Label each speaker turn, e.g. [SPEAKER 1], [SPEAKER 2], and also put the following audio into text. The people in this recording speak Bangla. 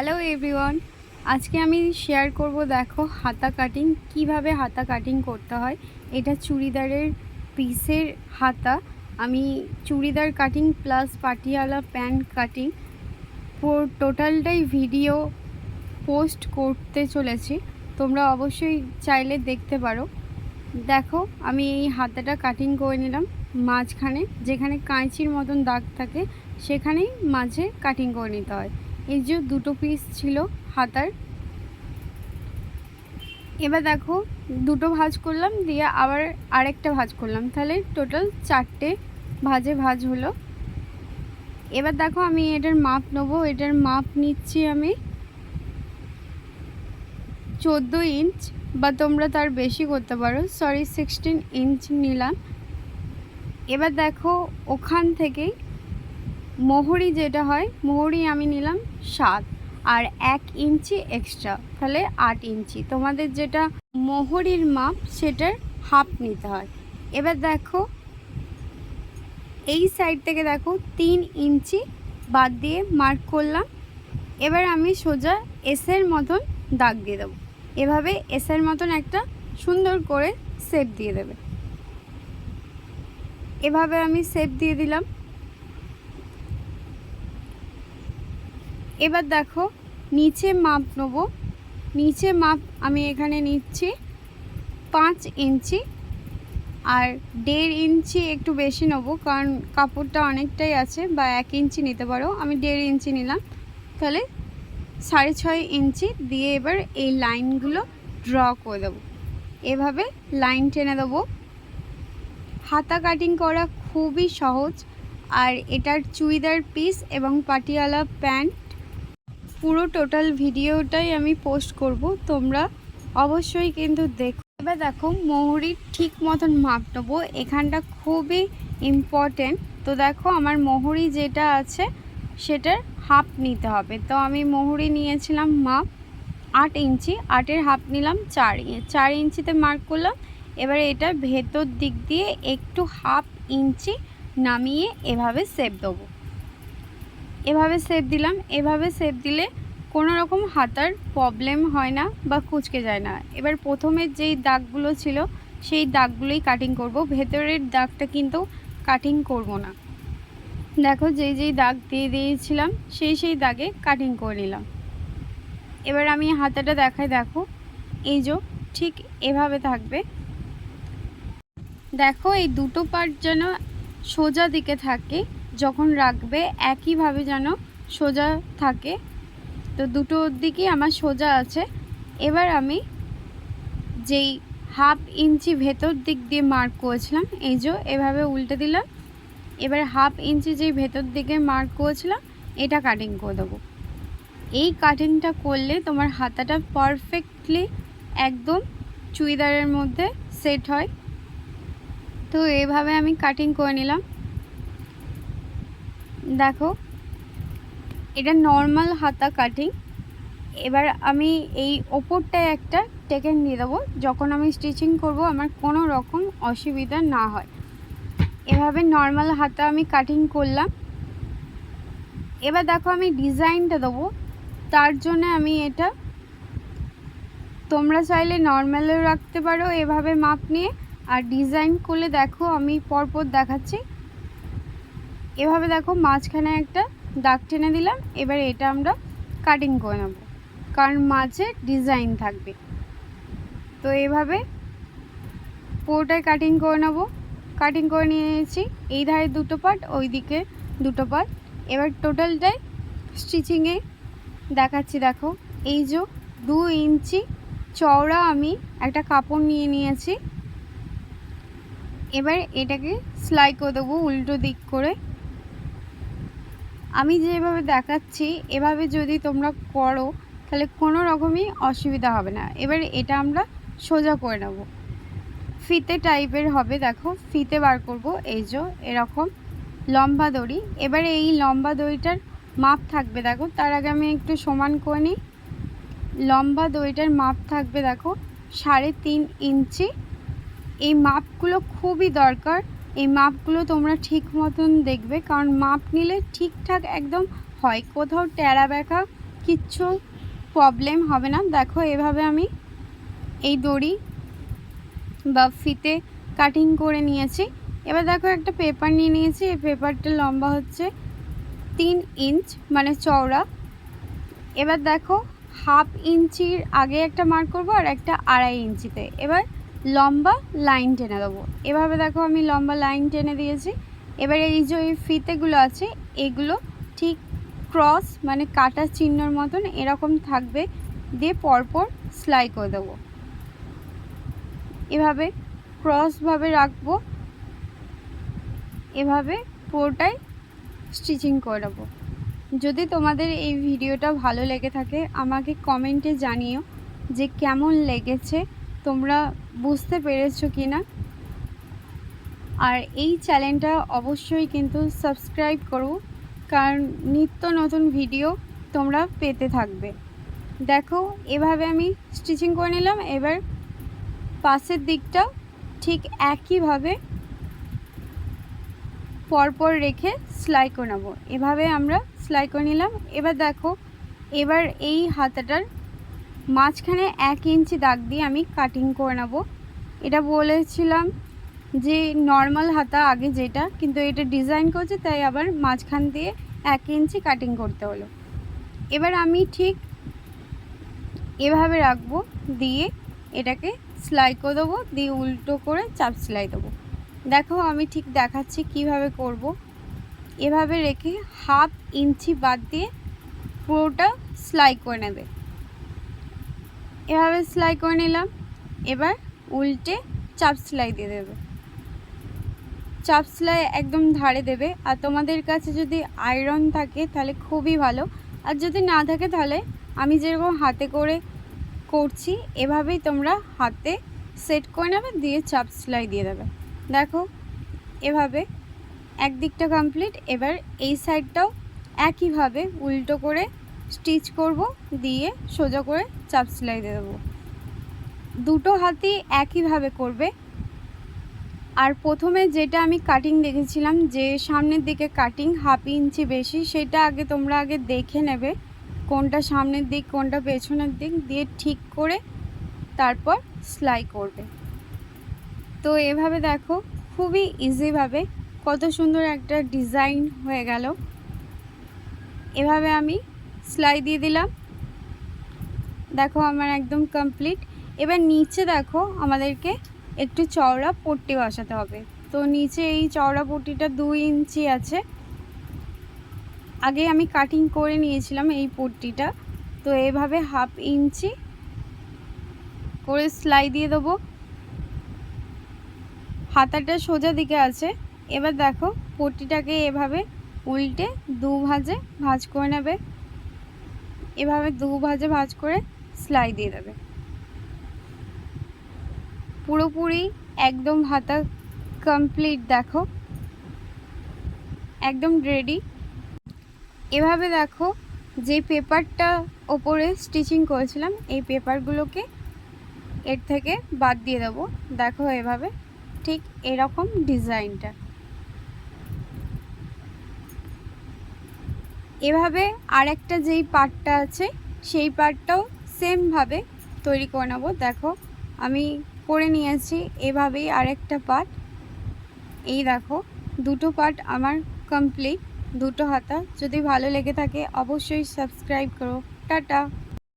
[SPEAKER 1] হ্যালো এভরিওয়ান আজকে আমি শেয়ার করব, দেখো, হাতা কাটিং কীভাবে হাতা কাটিং করতে হয়। এটা চুড়িদারের পিসের হাতা। আমি churidar cutting plus Patiala pant cutting টোটালটাই ভিডিও পোস্ট করতে চলেছি। তোমরা অবশ্যই চাইলে দেখতে পারো। দেখো, আমি এই হাতাটা কাটিং করে নিলাম। মাঝখানে যেখানে কাঁচির মতন দাগ থাকে, সেখানেই মাঝে কাটিং করে নিতে হয়। এই যে দুটো পিস ছিল হাতার। এবার দেখো, দুটো ভাজ করলাম, দিয়ে আবার আরেকটা ভাজ করলাম। তাহলে টোটাল চারটে ভাজে ভাজ হলো। এবার দেখো, আমি এটার মাপ নেব। এটার মাপ নিচ্ছি আমি চোদ্দ ইঞ্চ বা তোমরা তার বেশি করতে পারো। সরি সিক্সটিন ইঞ্চ নিলাম। এবার দেখো, ওখান থেকেই মোহরি যেটা হয়, মোহরি আমি নিলাম সাত। আর এক ইঞ্চি এক্সট্রা তাহলে আট ইঞ্চি। তোমাদের যেটা মোহরির মাপ, সেটার হাফ নিতে হয়। এবার দেখো, এই সাইড থেকে দেখো, তিন ইঞ্চি বাদ দিয়ে মার্ক করলাম। এবার আমি সোজা এসের মতন দাগ দিয়ে দেবো। এভাবে এসের মতন একটা সুন্দর করে শেপ দিয়ে দেবে। এভাবে আমি শেপ দিয়ে দিলাম। এবার দেখো, নিচে মাপ নেব। নিচে মাপ আমি এখানে নিচ্ছি পাঁচ ইঞ্চি আর দেড় ইঞ্চি একটু বেশি নেব, কারণ কাপড়টা অনেকটাই আছে, বা এক ইঞ্চি নিতে পারো। আমি দেড় ইঞ্চি নিলাম। তাহলে সাড়ে ছয় ইঞ্চি দিয়ে এবার এই লাইনগুলো ড্র করে দেবো। এভাবে লাইন টেনে দেবো। হাতা কাটিং করা খুবই সহজ, আর এটার চুড়িদার পিস এবং পাটিয়ালা প্যান্ট পুরো টোটাল ভিডিওটাই আমি পোস্ট করব, তোমরা অবশ্যই কিন্তু দেখো। এবার দেখো মোহরির ঠিক মতন মাপ নেব। এখানটা খুবই ইম্পর্টেন্ট তো দেখো, আমার মোহরি যেটা আছে, সেটার হাফ নিতে হবে। তো আমি মোহরি নিয়েছিলাম মাপ আট ইঞ্চি, আটের হাফ নিলাম চার চার ইঞ্চিতে মার্ক করলাম। এবারে এটা ভেতর দিক দিয়ে একটু হাফ ইঞ্চি নামিয়ে এভাবে সেপ দেবো। এভাবে সেপ দিলাম। এভাবে সেপ দিলে কোনো রকম হাতার প্রবলেম হয় না বা কুচকে যায় না। এবার প্রথমের যেই দাগগুলো ছিল, সেই দাগগুলোই কাটিং করব। ভেতরের দাগটা কিন্তু কাটিং করব না। দেখো যেই যেই দাগ দিয়ে দিয়েছিলাম, সেই সেই দাগে কাটিং করে নিলাম। এবার আমি হাতাটা দেখাই, দেখো। এই যে, ঠিক এভাবে থাকবে। দেখো এই দুটো পার্ট যেন সোজা দিকে থাকে। যখন রাখবে, একইভাবে যেন সোজা থাকে। তো দুটো দিকেই আমার সোজা আছে। এবার আমি যেই হাফ ইঞ্চি ভেতর দিক দিয়ে মার্ক করেছিলাম, এই যে এভাবে উল্টে দিলাম। এবার হাফ ইঞ্চি যেই ভেতর দিকে মার্ক করেছিলাম, এটা কাটিং করে দেবো। এই কাটিংটা করলে তোমার হাতাটা পারফেক্টলি একদম চুড়িদারের মধ্যে সেট হয়। তো এভাবে আমি কাটিং করে নিলাম। দেখো, এটা নর্মাল হাতা কাটিং এবার আমি এই ওপরটায় একটা টেকেন দিয়ে দেবো। যখন আমি স্টিচিং করব, আমার কোনো রকম অসুবিধা না হয়। এভাবে নর্মাল হাতা আমি কাটিং করলাম। এবার দেখো আমি ডিজাইনটা দেবো। তার জন্য আমি এটা, তোমরা চাইলে নর্মালেও রাখতে পারো এভাবে মাপ নিয়ে। আর ডিজাইন করলে দেখো আমি পরপর দেখাচ্ছি। এভাবে দেখো মাঝখানে একটা দাগ টেনে দিলাম, এবার এটা আমরা কাটিং করে নেব, কারণ মাঝে ডিজাইন থাকবে। তো এভাবে পুরোটাই কাটিং করে নেব কাটিং করে নিয়ে নিয়েছি, এই ধারে দুটো পার্ট ওই দিকে দুটো পার্ট এবার টোটালটাই স্টিচিংয়ে দেখাচ্ছি, দেখো, এই যে দু ইঞ্চি চওড়া আমি একটা কাপড় নিয়ে নিয়েছি। এবার এটাকে সেলাই করে দেবো, উল্টো দিক করে। আমি যেভাবে দেখাচ্ছি, এভাবে যদি তোমরা করো, তাহলে কোনো রকমই অসুবিধা হবে না। এবার এটা আমরা সোজা করে নেব। ফিতে টাইপের হবে, দেখো, ফিতে বার করব। এই যে এরকম লম্বা দড়ি। এবারে এই লম্বা দড়িটার মাপ থাকবে, দেখো, তার আগে আমি একটু সমান করে নিই। লম্বা দড়িটার মাপ থাকবে, দেখো, সাড়ে তিন ইঞ্চি। এই মাপগুলো খুবই দরকার। এই মাপগুলো তোমরা ঠিক মতন দেখবে, কারণ মাপ নিলে ঠিকঠাক একদম হয়। কোথাও ট্যাড়া ব্যাকা কিচ্ছু প্রবলেম হবে না। দেখো এভাবে আমি এই দড়ি বা ফিতে কাটিং করে নিয়েছি। এবার দেখো একটা পেপার নিয়ে নিয়েছি। এই পেপারটা লম্বা হচ্ছে তিন ইঞ্চ মানে চওড়া। এবার দেখো হাফ ইঞ্চির আগে একটা মার্ক করব আর একটা আড়াই ইঞ্চিতে এবার লম্বা লাইন টেনে দেবো। এভাবে দেখো আমি লম্বা লাইন টেনে দিয়েছি। এবার এই যে এই ফিতেগুলো আছে, এগুলো ঠিক ক্রস মানে কাটা চিহ্নর মতন এরকম থাকবে। দিয়ে পরপর সেলাই করে দেবো। এভাবে ক্রসভাবে রাখব। এভাবে পুরোটাই স্টিচিং করে দেবো যদি তোমাদের এই ভিডিওটা ভালো লেগে থাকে, আমাকে কমেন্টে জানিও যে কেমন লেগেছে। তোমরা বুঝতে পেরেছ কি না আর এই চ্যানেলটা অবশ্যই কিন্তু সাবস্ক্রাইব করো, কারণ নিত্য নতুন ভিডিও তোমরা পেতে থাকবে। দেখো, এভাবে আমি স্টিচিং করে নিলাম। এবার পাশের দিকটা ঠিক একইভাবে পরপর রেখে সেলাই করে নেব। এভাবে আমরা সেলাই করে নিলাম। এবার দেখো, এবার এই হাতাটার মাঝখানে এক ইঞ্চি দাগ দিয়ে আমি কাটিং করে নেব। এটা বলেছিলাম যে নর্মাল হাতা আগে যেটা, কিন্তু এটা ডিজাইন করছে, তাই আবার মাঝখান দিয়ে এক ইঞ্চি কাটিং করতে হলো। এবার আমি ঠিক এভাবে রাখব, দিয়ে এটাকে সেলাই করে দেবো, দিয়ে উল্টো করে চাপ সেলাই দেবো। দেখো আমি ঠিক দেখাচ্ছি কীভাবে করব। এভাবে রেখে হাফ ইঞ্চি বাদ দিয়ে পুরোটা সেলাই করে নেবে। এভাবে সেলাই করে নিলাম। এবার উল্টে চাপ সেলাই দিয়ে দেবে। চাপ সেলাই একদম ধারে দেবে। আর তোমাদের কাছে যদি আয়রন থাকে তাহলে খুবই ভালো। আর যদি না থাকে তাহলে আমি যেরকম হাতে করে করছি, এভাবেই তোমরা হাতে সেট করে নেবে, দিয়ে চাপ সেলাই দিয়ে দেবে। দেখো, এভাবে একদিকটা কমপ্লিট এবার এই সাইডটাও একইভাবে উল্টো করে স্টিচ করব, দিয়ে সোজা করে চাপ সেলাই দিয়ে দেবো। দুটো হাতই একইভাবে করবে। আর প্রথমে যেটা আমি কাটিং দেখেছিলাম, যে সামনের দিকে কাটিং হাফ ইঞ্চি বেশি, সেটা আগে তোমরা আগে দেখে নেবে, কোনটা সামনের দিক, কোনটা পেছনের দিক দিয়ে ঠিক করে তারপর সেলাই করবে। তো এভাবে দেখো, খুবই ইজিভাবে কত সুন্দর একটা ডিজাইন হয়ে গেল। এভাবে আমি সেলাই দিয়ে দিলাম। দেখো আমার একদম কমপ্লিট এবার নিচে দেখো আমাদেরকে একটু চওড়া পট্টি বসাতে হবে। তো নিচে এই চওড়া পট্টিটা দুই ইঞ্চি আছে। আগে আমি কাটিং করে নিয়েছিলাম এই পট্টিটা। তো এভাবে হাফ ইঞ্চি করে সেলাই দিয়ে দেবো। হাতাটা সোজা দিকে আছে। এবার দেখো পট্টিটাকে এভাবে উল্টে দু ভাজে ভাজ করে নেবে। এভাবে দু ভাজে ভাজ করে সেলাই দিয়ে দেবে। পুরোপুরি একদম হাতা কমপ্লিট দেখো। একদম রেডি এভাবে দেখো যে পেপারটা ওপরে স্টিচিং করেছিলাম, এই পেপারগুলোকে এর থেকে বাদ দিয়ে দেবো। দেখো এভাবে, ঠিক এরকম ডিজাইনটা এভাবে আরেকটা যেই পার্টটা আছে, সেই পার্টটাও সেমভাবে তৈরি করে নেব। দেখো, আমি করে নিয়েছি, এভাবেই আরেকটা পার্ট এই দেখো, দুটো পার্ট আমার কমপ্লিট দুটো হাতা। যদি ভালো লেগে থাকে, অবশ্যই সাবস্ক্রাইব করো। টাটা!